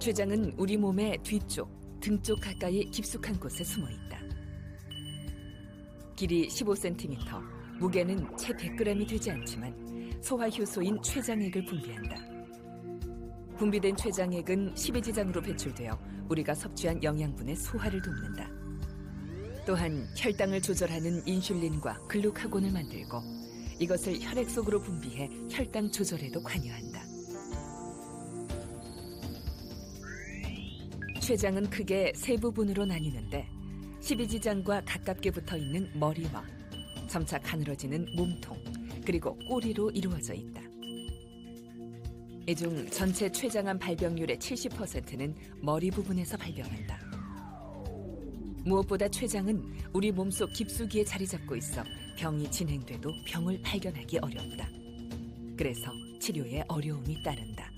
췌장은 우리 몸의 뒤쪽, 등 쪽 가까이 깊숙한 곳에 숨어 있다. 길이 15cm, 무게는 채 100g이 되지 않지만 소화 효소인 췌장액을 분비한다. 분비된 췌장액은 십이지장으로 배출되어 우리가 섭취한 영양분의 소화를 돕는다. 또한 혈당을 조절하는 인슐린과 글루카곤을 만들고 이것을 혈액 속으로 분비해 혈당 조절에도 관여한다. 췌장은 크게 세 부분으로 나뉘는데 십이지장과 가깝게 붙어 있는 머리와 점차 가늘어지는 몸통 그리고 꼬리로 이루어져 있다. 이 중 전체 췌장암 발병률의 70%는 머리 부분에서 발병한다. 무엇보다 췌장은 우리 몸속 깊숙이에 자리 잡고 있어 병이 진행돼도 병을 발견하기 어렵다. 그래서 치료에 어려움이 따른다.